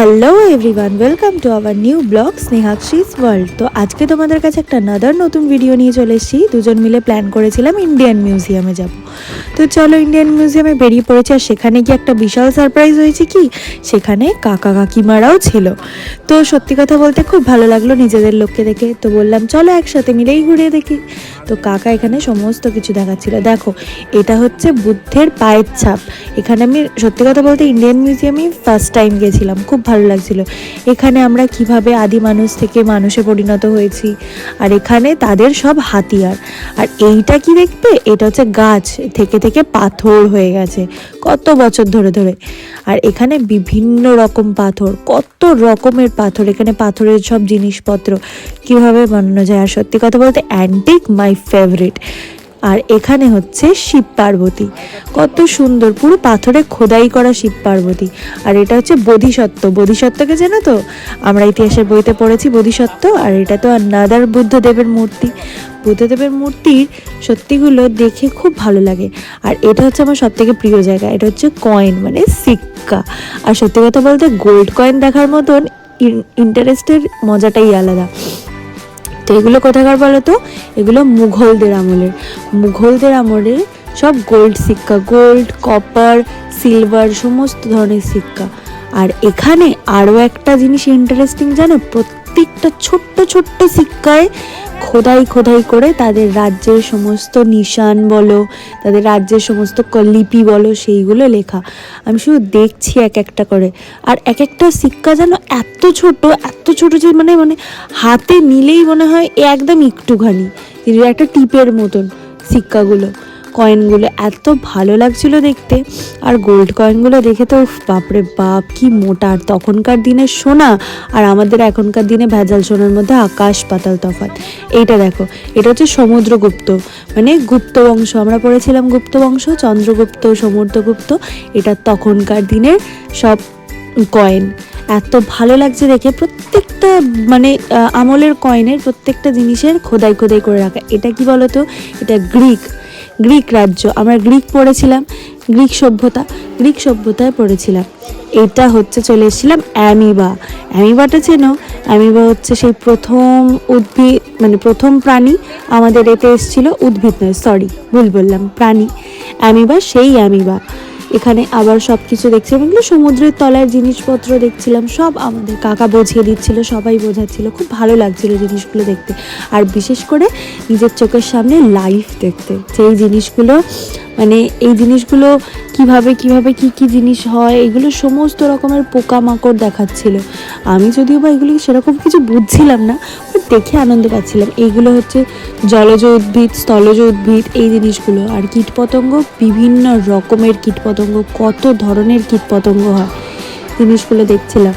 Hello everyone welcome to our new vlog Snehakshis world তো আজকে তোমাদের কাছে একটা নাদার নতুন ভিডিও নিয়ে চলে এসেছি। দুজন মিলে প্ল্যান করেছিলাম ইন্ডিয়ান মিউজিয়ামে যাব। তো চলো ইন্ডিয়ান মিউজিয়ামে বেরিয়ে পড়েছি। আর সেখানে গিয়ে একটা বিশাল সারপ্রাইজ হয়েছে কি? সেখানে কাকা কাকিমারাও ছিল। তো সত্যি কথা বলতে খুব ভালো লাগল নিজেদের লোককে দেখে। তো বললাম, চলো একসাথে মিলেই ঘুরিয়ে দেখি। তো কাকা এখানে সমস্ত কিছু দেখাচ্ছিল। দেখো, এটা হচ্ছে বুদ্ধের পায়ের ছাপ। এখানে আমি সত্যি কথা বলতে ইন্ডিয়ান মিউজিয়ামে ফার্স্ট টাইম গেছিলাম খুব ভালো লাগছিল। এখানে আমরা কীভাবে আদি মানুষ থেকে মানুষে পরিণত হয়েছি। আর এখানে তাদের সব হাতিয়ার। আর এইটা কি দেখতে? এটা হচ্ছে গাছ। থেকে থেকে পাথর হয়ে গেছে, কত বছর ধরে ধরে। আর এখানে বিভিন্ন রকম পাথর, কত রকমের পাথর। এখানে পাথরের সব জিনিসপত্র কীভাবে বানানো যায়? আর সত্যি কথা বলতে অ্যান্টিক মাই ফেভারিট আর এখানে হচ্ছে শিব পার্বতী। কত সুন্দর, পুরো পাথরে খোদাই করা শিব পার্বতী। আর এটা হচ্ছে বোধিসত্ত্ব। বোধিসত্ত্বকে জানো তো, আমরা ইতিহাসের বইতে পড়েছি বোধিসত্ত্ব, আর এটা তো নাদার বুদ্ধদেবের মূর্তি। বুদ্ধদেবের মূর্তির সত্যিগুলো দেখে খুব ভালো লাগে। আর এটা হচ্ছে আমার সব থেকে প্রিয় জায়গা, এটা হচ্ছে কয়েন মানে সিক্কা। আর সত্যি কথা বলতে গোল্ড কয়েন দেখার মতন ইন্টারেস্টের মজাটাই আলাদা। তো এগুলো কোথাকার বলো তো এগুলো মুঘলদের আমলের। মুঘলদের আমলে সব গোল্ড সিক্কা গোল্ড কপার সিলভার সমস্ত ধরনের সিক্কা আর এখানে আরও একটা জিনিস ইন্টারেস্টিং জানো? প্রত্যেকটা ছোট্ট ছোট্ট সিক্কায় খোদাই খোদাই করে তাদের রাজ্যের সমস্ত নিশান বলো, তাদের রাজ্যের সমস্ত লিপি বলো, সেইগুলো লেখা। আমি শুধু দেখছি এক একটা করে। আর এক একটা সিক্কা যেন এত ছোট এত ছোট যে মানে মানে হাতে নিলেই মনে হয় একদম একটুখানি। একটা টিপের মতন সিক্কাগুলো কয়েনগুলো এত ভালো লাগছিল দেখতে, আর গোল্ড কয়েনগুলো দেখে তো বাপরে বাপ, কি মোটা। আর তখনকার দিনের সোনা, আর আমাদের এখনকার দিনে ভেজাল সোনার মধ্যে আকাশ পাতাল তফাৎ। এইটা দেখো, এটা হচ্ছে সমুদ্রগুপ্ত মানে গুপ্ত বংশ। আমরা পড়েছিলাম গুপ্ত বংশ, চন্দ্রগুপ্ত, সমুদ্রগুপ্ত, এটা তখনকার দিনের সব কয়েন এত ভালো লাগছে দেখে, প্রত্যেকটা মানে আমলের কয়েনের প্রত্যেকটা জিনিসের খোদাই খোদাই করে রাখা। এটা কি বলতো? এটা গ্রিক গ্রিক রাজ্য। আমরা গ্রিক পড়েছিলাম, গ্রিক সভ্যতা, গ্রিক সভ্যতায় পড়েছিলাম। এটা হচ্ছে চলে এসেছিলাম অ্যামিবা। অ্যামিবাটা চেনো অ্যামিবা হচ্ছে সেই প্রথম উদ্ভিদ মানে প্রথম প্রাণী আমাদের এতে এসেছিল উদ্ভিদ নয় সরি ভুল বললাম, প্রাণী। অ্যামিবা সেই অ্যামিবা। এখানে আবার সব কিছু দেখছিলাম এগুলো সমুদ্রের তলায় জিনিসপত্র দেখছিলাম, সব আমাদের কাকা বুঝিয়ে দিচ্ছিল, সবাই বোঝাচ্ছিল। খুব ভালো লাগছিল জিনিসগুলো দেখতে। আর বিশেষ করে নিজের চোখের সামনে লাইফ দেখতে। সেই জিনিসগুলো মানে এই জিনিসগুলো কীভাবে কীভাবে কি কি জিনিস হয়, এগুলো সমস্ত রকমের পোকামাকড় দেখাচ্ছিল। আমি যদিও বা এগুলো সেরকম কিছু বুঝছিলাম না বাট দেখে আনন্দ পাচ্ছিলাম। এইগুলো হচ্ছে জলজ উদ্ভিদ, স্থলজ উদ্ভিদ, এই জিনিসগুলো। আর কীটপতঙ্গ, বিভিন্ন রকমের কীটপতঙ্গ, কত ধরনের কীটপতঙ্গ হয়, জিনিসগুলো দেখছিলাম।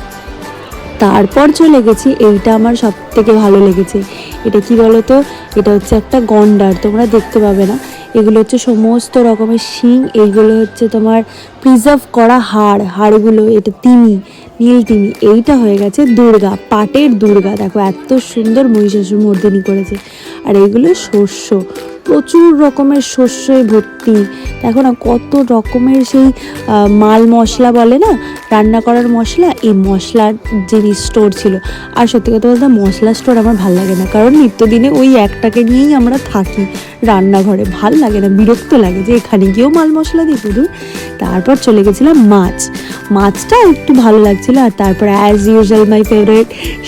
তারপর চলে গেছি, এইটা আমার সব থেকে ভালো লেগেছে। এটা কি বলতো? এটা হচ্ছে একটা গন্ডার, তোমরা দেখতে পাবে না। এগুলো হচ্ছে সমস্ত রকমের শিং এইগুলো হচ্ছে তোমার প্রিজার্ভ করা হাড়, হাড়গুলো, এটা তিমি, নীল তিমি, এইটা হয়ে গেছে দুর্গা, পাটের দুর্গা। দেখো, এত সুন্দর মহিষাসুর মর্দিনী করেছে। আর এইগুলো শস্য, প্রচুর রকমের শস্যে ভর্তি। দেখো না কত রকমের সেই মাল মশলা বলে না? রান্না করার মশলা, এই মশলার জিনিস স্টোর ছিল। আর সত্যি কথা বলতে মশলা স্টোর আমার ভালো লাগে না। কারণ নিত্যদিনে ওই একটাকে নিয়েই আমরা থাকি রান্নাঘরে। ভালো লাগে না, বিরক্ত লাগে যে এখানে গিয়েও মাল মশলা দিই শুধু তারপর চলে গেছিলাম মাছ। মাছটা একটু ভালো লাগছিল। আর তারপর as usual my favourite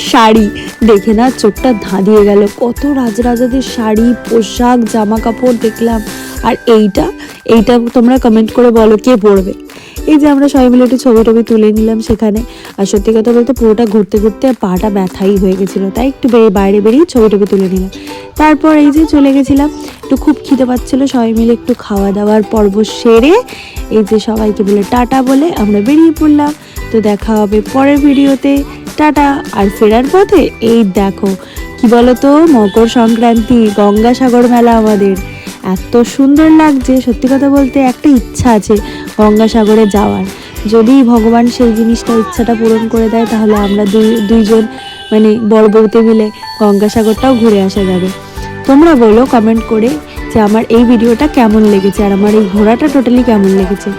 sari. দেখে না, চোখটা ধাঁধিয়ে গেল। কত রাজরাজাদের শাড়ি, পোশাক, জামা কাপড় দেখলাম। আর এইটা এইটা তোমরা কমেন্ট করে বলো কে পড়বে। এই যে আমরা সবাই মিলে একটু ছবি টবি তুলে নিলাম সেখানে। আর সত্যি কথা বলতে পুরোটা ঘুরতে ঘুরতে পাটা ব্যথাই হয়ে গেছিল, তাই একটু বেরিয়ে বাইরে বেরিয়ে ছবি টবি তুলে নিলাম। তারপর এই যে চলে গেছিলাম, একটু খুব খিদে পাচ্ছিলো, সবাই মিলে একটু খাওয়া দাওয়ার পর্ব সেরে এই যে সবাইকে বলে টাটা বলে আমরা বেরিয়ে পড়লাম। তো দেখা হবে পরের ভিডিওতে। টাটা, আর ফেরার পথে এই দেখো, কি বলতো, মকর সংক্রান্তি, গঙ্গাসাগর মেলা আমাদের। এত সুন্দর লাগছে, সত্যি কথা বলতে একটা ইচ্ছা আছে গঙ্গাসাগরে যাওয়ার। যদি ভগবান সেই জিনিসটা, ইচ্ছাটা পূরণ করে দেয়, তাহলে আমরা দুই, দুইজন মানে বড় বউতে মিলে গঙ্গাসাগরটাও ঘুরে আসা যাবে। তোমরা বলো কমেন্ট করে যে আমার এই ভিডিওটা কেমন লেগেছে, আর আমার এই ঘোরাটা টোটালি কেমন লেগেছে।